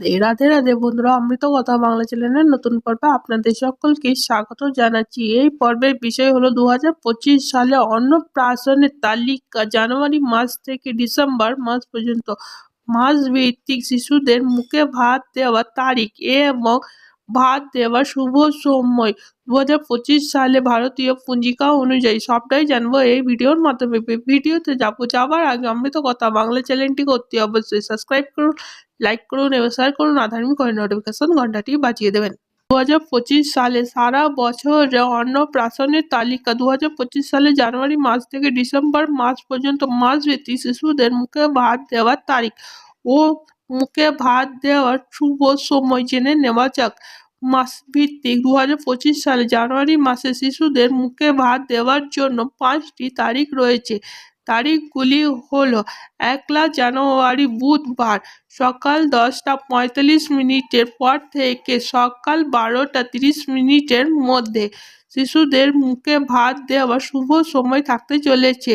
রাধে রাধে বন্ধুরা, অমৃত কথা বাংলা চ্যানেলের নতুন পর্বে আপনাদের সকলকে স্বাগত জানাচ্ছি। এই পর্বের বিষয় হলো দু হাজার পঁচিশ সালে অন্নপ্রাশনের তালিকা, জানুয়ারি মাস থেকে ডিসেম্বর মাস পর্যন্ত। মাস ভিত্তিক শিশুদের মুখে ভাত দেওয়ার তারিখ এবং ভাত দেওয়ার শুভ সময়। দু সালে ভারতীয় পঞ্জিকা অনুযায়ী সবটাই জানব এই ভিডিওর মাধ্যমে। ভিডিওতে যাব যাওয়ার আগে অমৃত কথা বাংলা চ্যানেলটি করতে অবশ্যই সাবস্ক্রাইব করুন লাইক করুন এবং শেয়ার করুন। আধার্মিক করে নোটিফিকেশন ঘন্টাটি বাজিয়ে দেবেন। দু হাজার পঁচিশ সালে সারা বছর অন্নপ্রাশনের তালিকা। দু হাজার পঁচিশ সালে জানুয়ারি মাস থেকে ডিসেম্বর মাস পর্যন্ত মাস মাসব্যাপী শিশুদের মুখে ভাত দেওয়ার তারিখ। ও মুখে ভাত দেওয়ার শুভ সময় জেনে নেওয়া যাক। মাস ভিত্তিক দু হাজার পঁচিশ সালে জানুয়ারি মাসে শিশুদের মুখে ভাত দেওয়ার জন্য পাঁচটি তারিখ রয়েছে। তারিখগুলি হলো একলা জানুয়ারি বুধবার সকাল দশটা পঁয়তাল্লিশ মিনিটের পর থেকে সকাল বারোটা তিরিশ মিনিটের মধ্যে শিশুদের মুখে ভাত দেওয়ার শুভ সময় থাকতে চলেছে।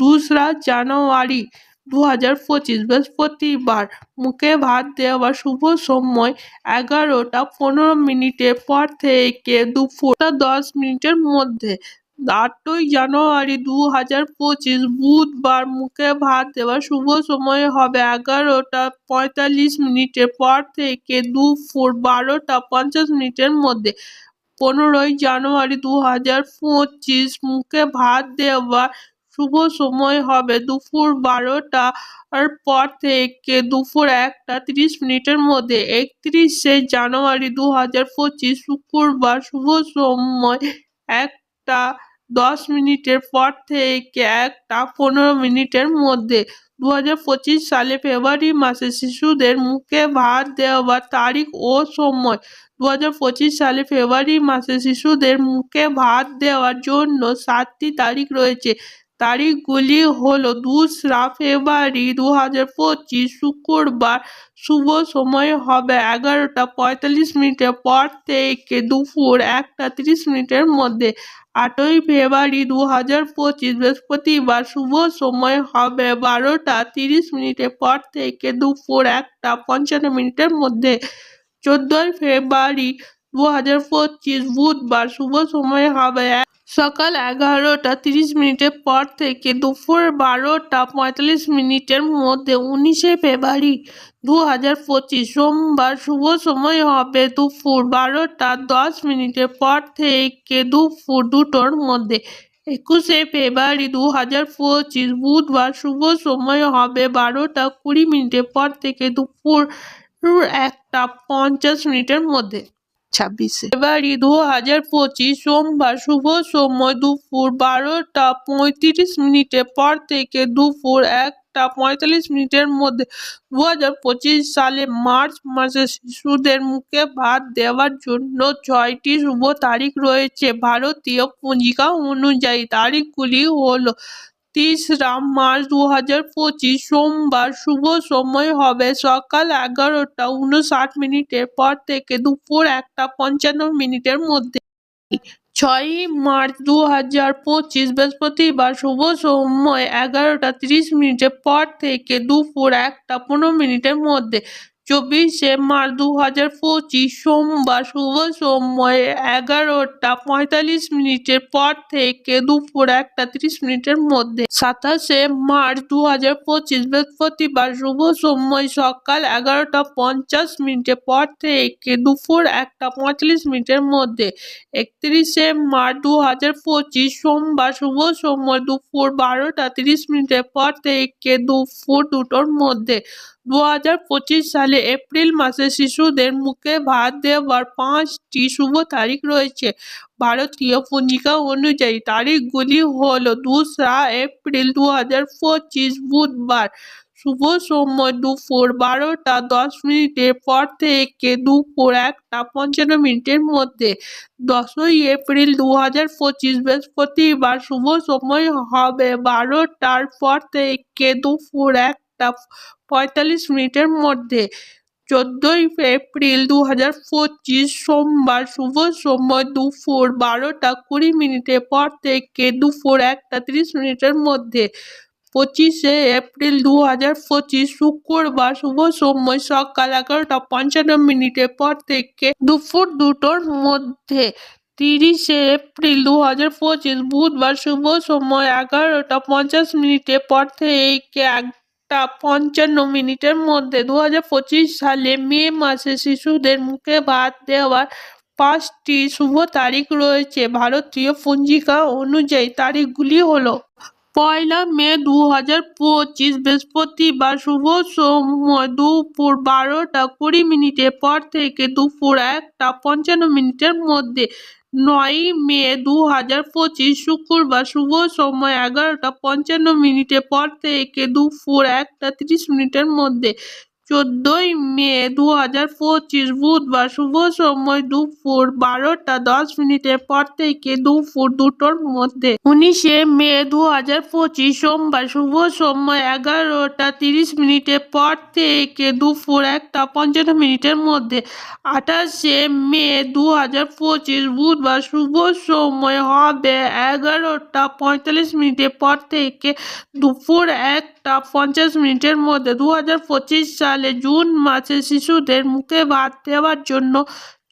দোসরা জানুয়ারি দু হাজার পঁচিশ বৃহস্পতিবার মুখে ভাত দেওয়ার শুভ সময় এগারোটা পনেরো মিনিটের পর থেকে দুপুরটা দশ মিনিটের মধ্যে। আটই জানুয়ারি দু হাজার পঁচিশ বুধবার মুখে ভাত দেওয়ার শুভ সময় হবে এগারোটা পঁয়তাল্লিশ মিনিটের পর থেকে দুপুর বারোটা পঞ্চাশ মিনিটের মধ্যে। পনেরোই জানুয়ারি দু হাজার পঁচিশ মুখে ভাত দেওয়ার শুভ সময় হবে দুপুর বারোটার পর থেকে দুপুর একটা তিরিশ মিনিটের মধ্যে একত্রিশে জানুয়ারি দু হাজার পঁচিশ শুক্রবার শুভ সময় একটা দশ মিনিটের পর থেকে একটা পনেরো মিনিটের মধ্যে দু পঁচিশ সালে ফেব্রুয়ারি মাসে শিশুদের মুখে ভাত দেওয়ার তারিখ ও সময়। দু পঁচিশ সালে ফেব্রুয়ারি মাসে শিশুদের মুখে ভাত দেওয়ার জন্য সাতটি তারিখ রয়েছে। তারিখগুলি হলো দোসরা ফেব্রুয়ারি দু হাজার পঁচিশ, শুক্রবার শুভ সময় হবে এগারোটা পঁয়তাল্লিশ মিনিটের পর থেকে দুপুর একটা তিরিশ মিনিটের মধ্যে। আটই ফেব্রুয়ারি দু হাজার পঁচিশ, বৃহস্পতিবার শুভ সময় হবে বারোটা তিরিশ মিনিটের পর থেকে দুপুর একটা পঞ্চান্ন মিনিটের মধ্যে। চোদ্দোই ফেব্রুয়ারি দু হাজার পঁচিশ, বুধবার শুভ সময় হবে সকাল এগারোটা তিরিশ মিনিটের পর থেকে দুপুর বারোটা পঁয়তাল্লিশ মিনিটের মধ্যে উনিশে ফেব্রুয়ারি দু হাজার পঁচিশ সোমবার শুভ সময় হবে দুপুর বারোটা দশ মিনিটের পর থেকে দুপুর দুটোর মধ্যে। একুশে ফেব্রুয়ারি দু হাজার পঁচিশ বুধবার শুভ সময় হবে বারোটা কুড়ি মিনিটের পর থেকে দুপুর একটা পঞ্চাশ মিনিটের মধ্যে। ছাব্বিশে। ফেব্রুয়ারি দু হাজার পঁচিশ সোমবার শুভ সময়, দুপুর বারোটা পঁয়ত্রিশ মিনিটের পর থেকে দুপুর একটা পঁয়তাল্লিশ মিনিটের মধ্যে দু হাজার পঁচিশ সালে মার্চ মাসে শিশুদের মুখে ভাত দেওয়ার জন্য ছয়টি শুভ তারিখ রয়েছে। ভারতীয় পঞ্জিকা অনুযায়ী তারিখগুলি হলো তেসরা মার্চ দু হাজার পঁচিশ সোমবার শুভ সময় হবে সকাল এগারোটা উনষাট মিনিটের পর থেকে দুপুর একটা পঞ্চান্ন মিনিটের মধ্যে। ছয়ই মার্চ দু হাজার পঁচিশ বৃহস্পতিবার শুভ সময় এগারোটা তিরিশ মিনিটের পর থেকে দুপুর একটা পনেরো মিনিটের মধ্যে। চব্বিশে মার্চ দু হাজার পঁচিশ সোমবার শুভ সময় এগারোটা পঁয়তাল্লিশ মিনিটের পর থেকে দুপুর একটা তিরিশ মিনিটের মধ্যে। সাতাশে মার্চ দু হাজার পঁচিশ বৃহস্পতিবার শুভ সময় সকাল এগারোটা পঞ্চাশ মিনিটের পর থেকে দুপুর একটা পঁয়তাল্লিশ মিনিটের মধ্যে। একত্রিশে মার্চ দু হাজার পঁচিশ সোমবার শুভ সময় দুপুর বারোটা তিরিশ মিনিটের পর থেকে দুপুর দুটোর মধ্যে। দু হাজার পঁচিশ সালে এপ্রিল মাসে শিশুদের মুখে ভাত দেওয়ার পাঁচটি শুভ তারিখ রয়েছে। ভারতীয় পঞ্জিকা অনুযায়ী তারিখগুলি হল দোসরা এপ্রিল দু হাজার পঁচিশ বুধবার শুভ সময় দুপুর বারোটা দশ মিনিটের পর থেকে দুপুর একটা পঞ্চান্ন মিনিটের মধ্যে। দশই এপ্রিল দু হাজার পঁচিশ বৃহস্পতিবার শুভ সময় হবে বারোটার পর থেকে দুপুর একটা পঁয়তাল্লিশ মিনিটের মধ্যে। চোদ্দই এপ্রিল দু হাজার পঁচিশ সোমবার শুভ সময় দুপুর বারোটা কুড়ি মিনিটের পর থেকে দুপুর একটা তিরিশ মিনিটের মধ্যে। পঁচিশে এপ্রিল দু হাজার পঁচিশ শুক্রবার শুভ সময় সকাল এগারোটা পঞ্চান্ন মিনিটের পর থেকে দুপুর দুটোর মধ্যে। তিরিশে এপ্রিল দু হাজার পঁচিশ বুধবার শুভ সময় এগারোটা পঞ্চাশ মিনিটের পর থেকে একটা পঞ্চান্ন মিনিটের মধ্যে দু হাজার পঁচিশ সালে মে মাসে শিশুদের মুখে ভাত দেওয়ার পাঁচটি শুভ তারিখ রয়েছে। ভারতীয় পঞ্জিকা অনুযায়ী তারিখগুলি হলো পয়লা মে দু হাজার পঁচিশ, বৃহস্পতিবার শুভ সময় দুপুর বারোটা কুড়ি মিনিটের পর থেকে দুপুর একটা পঞ্চান্ন মিনিটের মধ্যে নয়ই মে দু হাজার পঁচিশ শুক্রবার শুভ সময় এগারোটা পঞ্চান্ন মিনিটে পর থেকে দুপুর একটা তিরিশ মিনিটের মধ্যে চোদ্দোই মে দু হাজার পঁচিশ বুধবার শুভ সময় দুপুর বারোটা দশ মিনিটের পর থেকে দুপুর দুটোর মধ্যে। উনিশে মে দু হাজার পঁচিশ সোমবার শুভ সময় এগারোটা তিরিশ মিনিটের পর থেকে দুপুর একটা পঞ্চান্ন মিনিটের মধ্যে। আঠাশে মে দু হাজার পঁচিশ বুধবার শুভ সময় হবে এগারোটা পঁয়তাল্লিশ মিনিটের পর থেকে দুপুর একটা পঞ্চাশ মিনিটের মধ্যে দু হাজার পঁচিশ সালে জুন মাসে শিশুদের মুখে ভাত দেওয়ার জন্য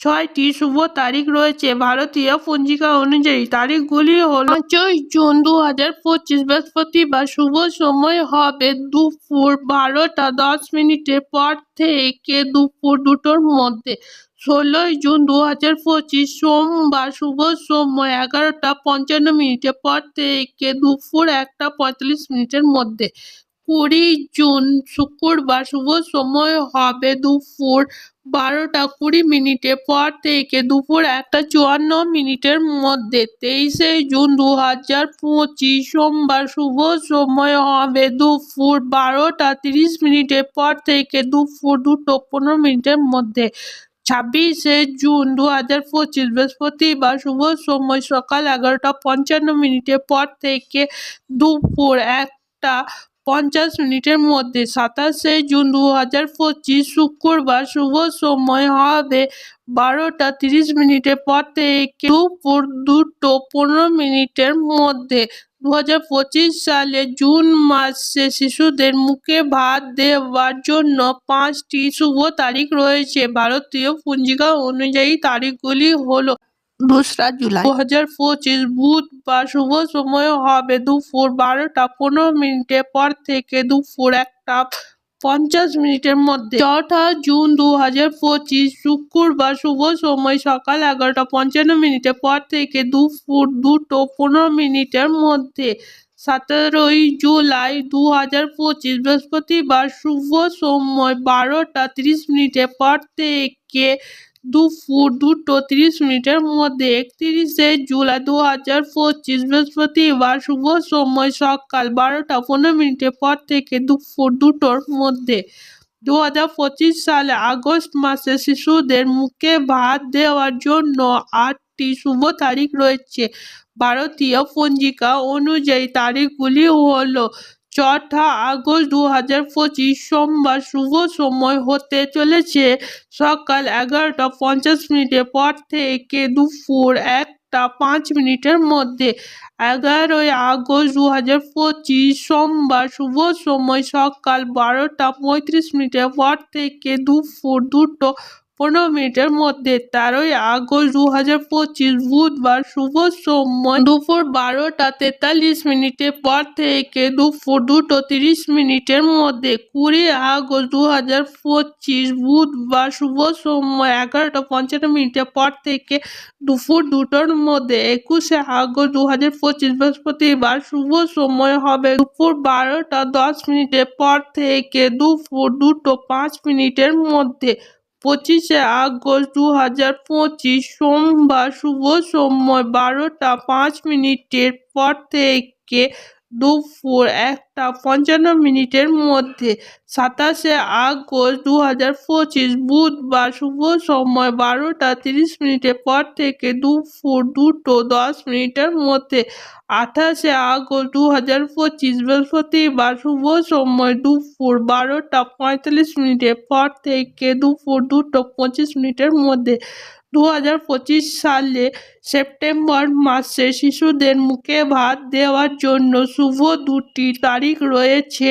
ছয়টি শুভ তারিখ রয়েছে। ভারতীয় পঞ্জিকা অনুযায়ী তারিখগুলি হল পাঁচই জুন দু হাজার পঁচিশ বৃহস্পতিবার শুভ সময় হবে দুপুর বারোটা দশ মিনিটের পর থেকে দুপুর দুটোর মধ্যে। ষোলোই জুন দু হাজার পঁচিশ সোমবার শুভ সময় এগারোটা পঞ্চান্ন মিনিটের পর থেকে দুপুর একটা পঁয়তাল্লিশ মিনিটের মধ্যে। কুড়ি জুন শুক্রবার শুভ সময় হবে দুপুর বারোটা কুড়ি মিনিটের পর থেকে দুপুর একটা চুয়ান্ন মিনিটের মধ্যে তেইশে জুন দু হাজার পঁচিশ সোমবার শুভ সময় হবে দুপুর বারোটা তিরিশ মিনিটের পর থেকে দুপুর দুটো পনেরো মিনিটের মধ্যে। ছাব্বিশে জুন দু হাজার পঁচিশ বৃহস্পতিবার শুভ সময় সকাল এগারোটা পঞ্চান্ন মিনিটের পর থেকে দুপুর একটা পঞ্চাশ মিনিটের মধ্যে সাতাশে জুন দু হাজার পঁচিশ শুক্রবার শুভ সময় হবে বারোটা তিরিশ মিনিটের পর থেকে দুপুর দুটো পনেরো মিনিটের মধ্যে। দু হাজার পঁচিশ সালে জুন মাসে শিশুদের মুখে ভাত দেওয়ার জন্য পাঁচটি শুভ তারিখ রয়েছে। ভারতীয় পঞ্জিকা অনুযায়ী তারিখগুলি হলো দোসরা জুলাই। দু হাজার পঁচিশ বুধবার শুভ সময় হবে দুপুর বারোটা পনেরো মিনিটের পর থেকে দুপুর একটা পঞ্চাশ মিনিটের মধ্যে। চৌঠা জুন দু হাজার পঁচিশ শুক্রবার শুভ সময় সকাল এগারোটা পঞ্চান্ন মিনিটের পর থেকে দুপুর দুটো পনেরো মিনিটের মধ্যে। সতেরোই জুলাই দু হাজার পঁচিশ বৃহস্পতিবার শুভ সময় বারোটা তিরিশ মিনিটের পর থেকে দুপুর দুটো তিরিশ মিনিটের মধ্যে একত্রিশে জুলাই দু হাজার পঁচিশ বৃহস্পতিবার শুভ সময় সকাল বারোটা পনেরো মিনিটের পর থেকে দুপুর দুটোর মধ্যে। দু হাজার পঁচিশ সালে আগস্ট মাসে শিশুদের মুখে ভাত দেওয়ার জন্য আটটি শুভ তারিখ রয়েছে। ভারতীয় পঞ্জিকা অনুযায়ী তারিখগুলি হলো চৌঠা আগস্ট দু হাজার পঁচিশ সোমবার শুভ সময় হতে চলেছে। সকাল এগারোটা পঞ্চাশ মিনিটের পর থেকে দুপুর একটা পাঁচ মিনিটের মধ্যে এগারোই আগস্ট দু হাজার পঁচিশ সোমবার শুভ সময় সকাল বারোটা পঁয়ত্রিশ মিনিটের পর থেকে দুপুর দুটো পনেরো মিনিটের মধ্যে তেরোই আগস্ট দু হাজার পঁচিশ বুধবার শুভ সময়। দুপুর বারোটা তেতাল্লিশ মিনিটের পর থেকে দুপুর দুটো তিরিশ মিনিটের মধ্যে কুড়ি আগস্ট দু হাজার পঁচিশ বুধবার শুভ সময় এগারোটা পঞ্চান্ন মিনিটের পর থেকে দুপুর দুটোর মধ্যে একুশে আগস্ট দু হাজার পঁচিশ বৃহস্পতিবার শুভ সময় হবে। দুপুর বারোটা দশ মিনিটের পর থেকে দুপুর দুটো পাঁচ মিনিটের মধ্যে পঁচিশে আগস্ট দু হাজার পঁচিশ সোমবার শুভ সময় বারোটা পাঁচ মিনিটের পর থেকে দুপুর একটা পঞ্চান্ন মিনিটের মধ্যে সাতাশে আগস্ট দু হাজার পঁচিশ বুধবার শুভ সময় বারোটা তিরিশ মিনিটের পর থেকে দুপুর দুটো দশ মিনিটের মধ্যে আঠাশে আগস্ট দু হাজার পঁচিশ বৃহস্পতিবার শুভ সময় দুপুর বারোটা পঁয়তাল্লিশ মিনিটের পর থেকে দুপুর দুটো পঁচিশ মিনিটের মধ্যে দু হাজার পঁচিশ সালে সেপ্টেম্বর মাসে শিশুদের মুখে ভাত দেওয়ার জন্য শুভ দুটি তারিখ রয়েছে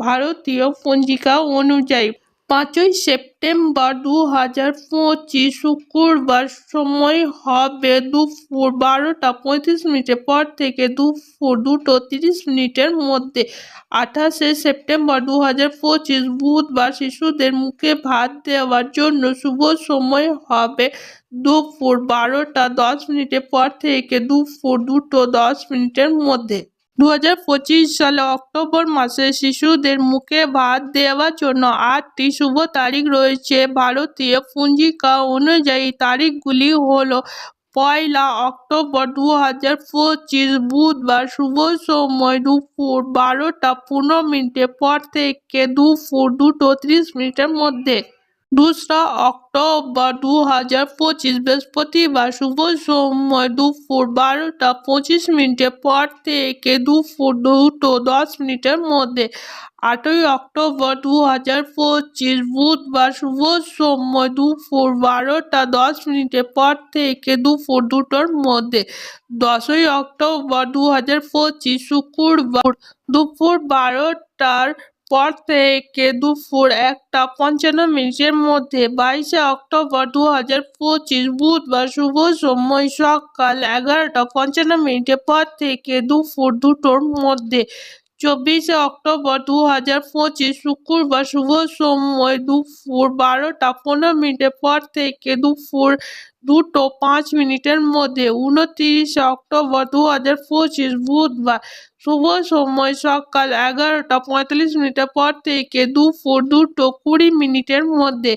ভারতীয় পঞ্জিকা অনুযায়ী। পাঁচই সেপ্টেম্বর দু হাজার পঁচিশ শুক্রবার সময় হবে দুপুর বারোটা পঁয়ত্রিশ মিনিটের পর থেকে দুপুর দুটো তিরিশ মিনিটের মধ্যে। আঠাশে সেপ্টেম্বর দু হাজার পঁচিশ বুধবার শিশুদের মুখে ভাত দেওয়ার জন্য শুভ সময় হবে দুপুর বারোটা দশ মিনিটের পর থেকে দুপুর দুটো দশ মিনিটের মধ্যে। দু হাজার পঁচিশ সালে অক্টোবর মাসে শিশুদের মুখে ভাত দেওয়ার জন্য আটটি শুভ তারিখ রয়েছে। ভারতীয় পঞ্জিকা অনুযায়ী তারিখগুলি হলো পয়লা অক্টোবর দু হাজার পঁচিশ, বুধবার শুভ সময় দুপুর বারোটা পনেরো মিনিটের পর থেকে দুপুর দুটো ত্রিশ মিনিটের মধ্যে। দোসরা অক্টোবর দু হাজার পঁচিশ বৃহস্পতিবার শুভ সময় দুপুর বারোটা পঁচিশ মিনিটের পর থেকে দুপুর দুটো দশ মিনিটের মধ্যে। আটই অক্টোবর দু হাজার পঁচিশ বুধবার শুভ সময় দুপুর বারোটা দশ মিনিটের পর থেকে দুপুর দুটোর মধ্যে। দশই অক্টোবর দু হাজার পঁচিশ শুক্রবার দুপুর বারোটার পর থেকে দুপুর একটা পঞ্চান্ন মিনিটের মধ্যে বাইশে অক্টোবর দু হাজার পঁচিশ বুধবার শুভ সময় সকাল এগারোটা পঞ্চান্ন মিনিটের পর থেকে দুপুর দুটোর মধ্যে চব্বিশে অক্টোবর দু হাজার পঁচিশ শুক্রবার শুভ সময় দুপুর বারোটা পনেরো মিনিটের পর থেকে দুপুর দুটো পাঁচ মিনিটের মধ্যে উনতিরিশে অক্টোবর দু হাজার পঁচিশ বুধবার শুভ সময় সকাল এগারোটা পঁয়তাল্লিশ মিনিটের পর থেকে দুপুর দুটো কুড়ি মিনিটের মধ্যে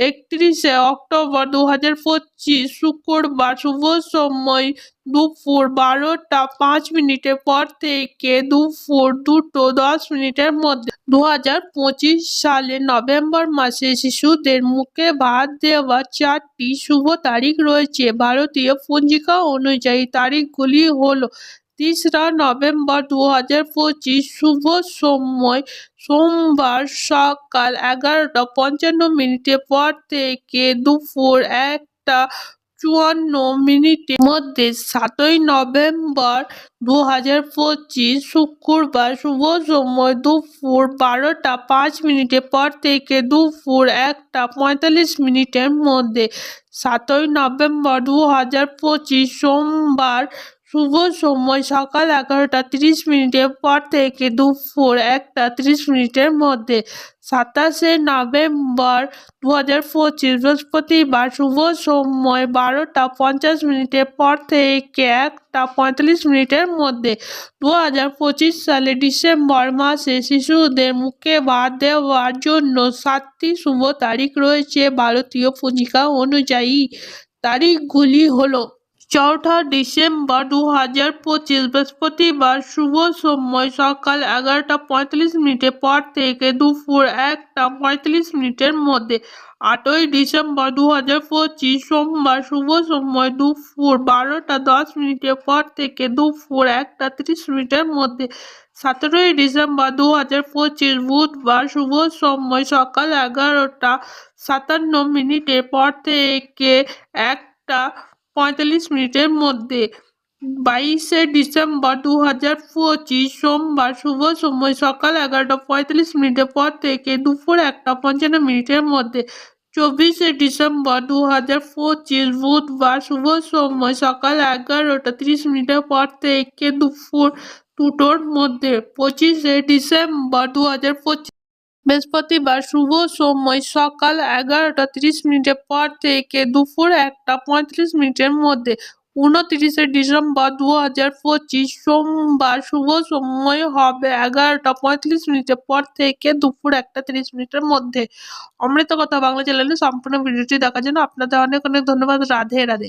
একত্রিশে অক্টোবর দু হাজার পঁচিশ শুক্রবার শুভ সময় দুপুর বারোটা পাঁচ মিনিটের পর থেকে দুপুর দুটো দশ মিনিটের মধ্যে দু হাজার পঁচিশ সালে নভেম্বর মাসে শিশুদের মুখে ভাত দেওয়ার চারটি শুভ তারিখ রয়েছে। ভারতীয় পঞ্জিকা অনুযায়ী তারিখগুলি হলো তেসরা নভেম্বর দু হাজার পঁচিশ শুভ সময় সোমবার সকাল এগারোটা পঞ্চান্ন মিনিটের পর থেকে দুপুর একটা চুয়ান্ন মিনিটের মধ্যে সাতই নভেম্বর দু হাজার পঁচিশ শুক্রবার শুভ সময় দুপুর বারোটা পাঁচ মিনিটের পর থেকে দুপুর একটা পঁয়তাল্লিশ মিনিটের মধ্যে সাতই নভেম্বর দু হাজার পঁচিশ সোমবার শুভ সময় সকাল এগারোটা তিরিশ মিনিটের পর থেকে দুপুর একটা তিরিশ মিনিটের মধ্যে। সাতাশে নভেম্বর দু হাজার পঁচিশ বৃহস্পতিবার শুভ সময় বারোটা পঞ্চাশ মিনিটের পর থেকে একটা পঁয়তাল্লিশ মিনিটের মধ্যে। দু হাজার পঁচিশ সালে ডিসেম্বর মাসে শিশুদের মুখে ভাত দেওয়ার জন্য সাতটি শুভ তারিখ রয়েছে। ভারতীয় পঞ্জিকা অনুযায়ী তারিখগুলি হলো চৌঠা ডিসেম্বর দু হাজার পঁচিশ বৃহস্পতিবার শুভ সময় সকাল এগারোটা পঁয়তাল্লিশ মিনিটের পর থেকে দুপুর একটা পঁয়তাল্লিশ মিনিটের মধ্যে। আটই ডিসেম্বর দু হাজার পঁচিশ সোমবার শুভ সময় দুপুর বারোটা দশ মিনিটের পর থেকে দুপুর একটা তিরিশ মিনিটের মধ্যে। সতেরোই ডিসেম্বর দু হাজার পঁচিশ বুধবার শুভ সময় সকাল এগারোটা সাতান্ন মিনিটের পর থেকে একটা পঁয়তাল্লিশ মিনিটের মধ্যে। বাইশে ডিসেম্বর দু হাজার পঁচিশ সোমবার শুভ সময় সকাল এগারোটা পঁয়তাল্লিশ মিনিটের পর থেকে দুপুর একটা পঞ্চান্ন মিনিটের মধ্যে। চব্বিশে ডিসেম্বর দু হাজার পঁচিশ বুধবার শুভ সময় সকাল এগারোটা তিরিশ মিনিটের পর থেকে দুপুর দুটোর মধ্যে। পঁচিশে ডিসেম্বর দু হাজার পঁচিশ বৃহস্পতিবার শুভ সময় সকাল এগারোটা তিরিশ মিনিটের পর থেকে দুপুর একটা পঁয়ত্রিশ মিনিটের মধ্যে উনত্রিশে ডিসেম্বর দু হাজার পঁচিশ সোমবার শুভ সময় হবে এগারোটা পঁয়ত্রিশ মিনিটের পর থেকে দুপুর একটা তিরিশ মিনিটের মধ্যে। অমৃত কথা বাংলা চ্যানেলে সম্পূর্ণ ভিডিওটি দেখার জন্য আপনাদের অনেক অনেক ধন্যবাদ। রাধে রাধে।